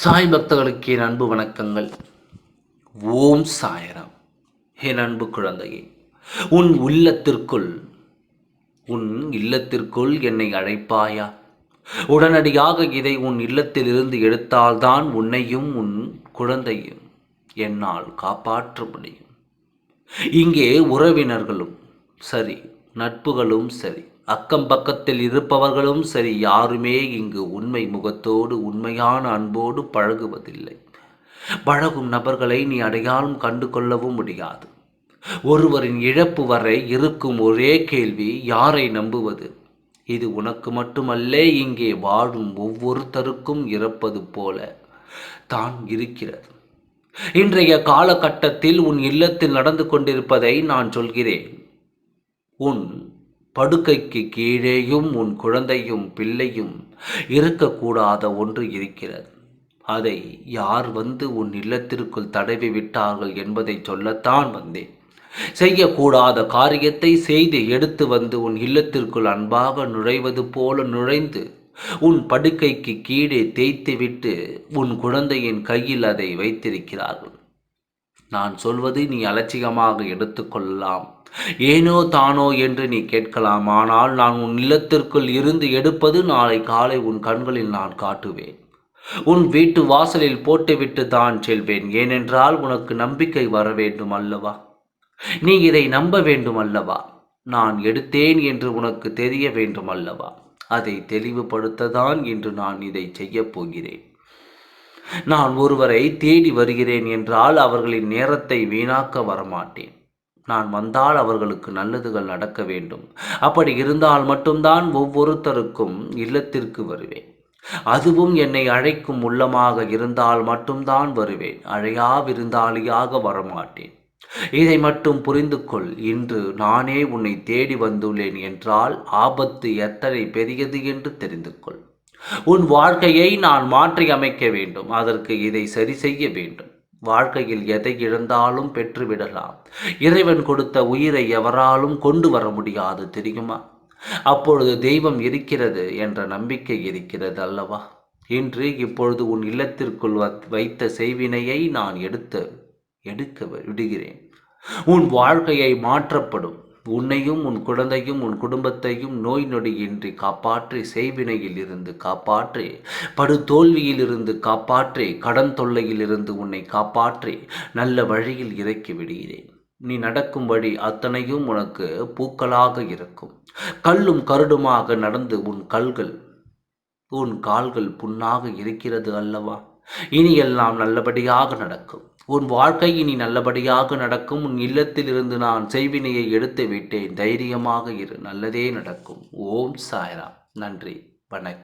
சாய் பக்தர்களுக்கு என் அன்பு வணக்கங்கள். ஓம் சாயராம். என் அன்பு குழந்தையே உன் உள்ளத்திற்குள் உன் இல்லத்திற்குள் என்னை அழைப்பாயா? உடனடியாக இதை உன் இல்லத்திலிருந்து எடுத்தால்தான் உன்னையும் உன் குழந்தையும் என்னால் காப்பாற்ற முடியும். இங்கே உறவினர்களும் சரி நட்புகளும் சரி அக்கம் பக்கத்தில் இருப்பவர்களும் சரி யாருமே இங்கு உண்மை முகத்தோடு உண்மையான அன்போடு பழகுவதில்லை. பழகும் நபர்களை நீ அடையாளம் கண்டு கொள்ளவும் முடியாது. ஒருவரின் இழப்பு வரை இருக்கும் ஒரே கேள்வி யாரை நம்புவது? இது உனக்கு மட்டுமல்ல இங்கே வாழும் ஒவ்வொருத்தருக்கும் இறப்பது போல தான் இருக்கிறது. இன்றைய காலகட்டத்தில் உன் இல்லத்தில் நடந்து கொண்டிருப்பதை நான் சொல்கிறேன். உன் படுக்கைக்கு கீழேயும் உன் குழந்தையும் பிள்ளையும் இருக்கக்கூடாத ஒன்று இருக்கிறது. அதை யார் வந்து உன் இல்லத்திற்குள் தடவி விட்டார்கள் என்பதை சொல்லத்தான் வந்தேன். செய்யக்கூடாத காரியத்தை செய்து எடுத்து வந்து உன் இல்லத்திற்குள் அன்பாக நுழைவது போல நுழைந்து உன் படுக்கைக்கு கீழே தேய்த்துவிட்டு உன் குழந்தையின் கையில் அதை வைத்திருக்கிறார்கள். நான் சொல்வதை நீ அலட்சியமாக எடுத்துக்கொள்ளலாம். ஏனோ தானோ என்று நீ கேட்கலாம். ஆனால் நான் உன் இல்லத்திற்குள் இருந்து எடுப்பது நாளை காலை உன் கண்களில் நான் காட்டுவேன். உன் வீட்டு வாசலில் போட்டுவிட்டு தான் செல்வேன். ஏனென்றால் உனக்கு நம்பிக்கை வர வேண்டும் அல்லவா? நீ இதை நம்ப வேண்டும் அல்லவா? நான் எடுத்தேன் என்று உனக்கு தெரிய வேண்டும் அல்லவா? அதை தெளிவுபடுத்ததான் இன்று நான் இதை செய்யப் போகிறேன். நான் ஒருவரை தேடி வருகிறேன் என்றால் அவர்களின் நேரத்தை வீணாக்க வரமாட்டேன். நான் வந்தால் அவர்களுக்கு நல்லதுகள் நடக்க வேண்டும். அப்படி இருந்தால் மட்டும்தான் ஒவ்வொருத்தருக்கும் இல்லத்திற்கு வருவேன். அதுவும் என்னை அழைக்கும் உள்ளமாக இருந்தால் மட்டும்தான் வருவேன். அழையா விருந்தாளியாக வரமாட்டேன். இதை மட்டும் புரிந்து கொள் இன்று நானே உன்னை தேடி வந்துள்ளேன் என்றால் ஆபத்து எத்தனை பெரியது என்று தெரிந்து கொள் உன் வாழ்க்கையை நான் மாற்றி அமைக்க வேண்டும். அதற்கு இதை சரி செய்ய வேண்டும். வாழ்க்கையில் எதை இழந்தாலும் பெற்றுவிடலாம். இறைவன் கொடுத்த உயிரை எவராலும் கொண்டு வர முடியாது தெரியுமா? அப்பொழுது தெய்வம் இருக்கிறது என்ற நம்பிக்கை இருக்கிறது அல்லவா? இன்று இப்பொழுது உன் இல்லத்திற்குள் வைத்த செய்வினையை நான் எடுத்து எடுக்க விடுகிறேன். உன் வாழ்க்கையை மாற்றப்படும். உன்னையும் உன் குழந்தையும் உன் குடும்பத்தையும் நோய் நொடியின்றி காப்பாற்றி செய்வினையில் இருந்து காப்பாற்றி. படு தோல்வியிலிருந்து காப்பாற்றி. கடன் தொல்லையில் இருந்து உன்னை காப்பாற்றி. நல்ல வழியில் இறக்கி விடுகிறேன். நீ நடக்கும் வழி அத்தனையும் உனக்கு பூக்களாக இருக்கும். கல்லும் கருடுமாக நடந்து உன் கல்கள் உன் கால்கள் புண்ணாக இருக்கிறது அல்லவா? இனி எல்லாம் நல்லபடியாக நடக்கும். உன் வாழ்க்கை இனி நல்லபடியாக நடக்கும். உன் இல்லத்திலிருந்து நான் செய்வினையை எடுத்து விட்டேன். தைரியமாக இரு. நல்லதே நடக்கும். ஓம் சாய்ராம். நன்றி. வணக்கம்.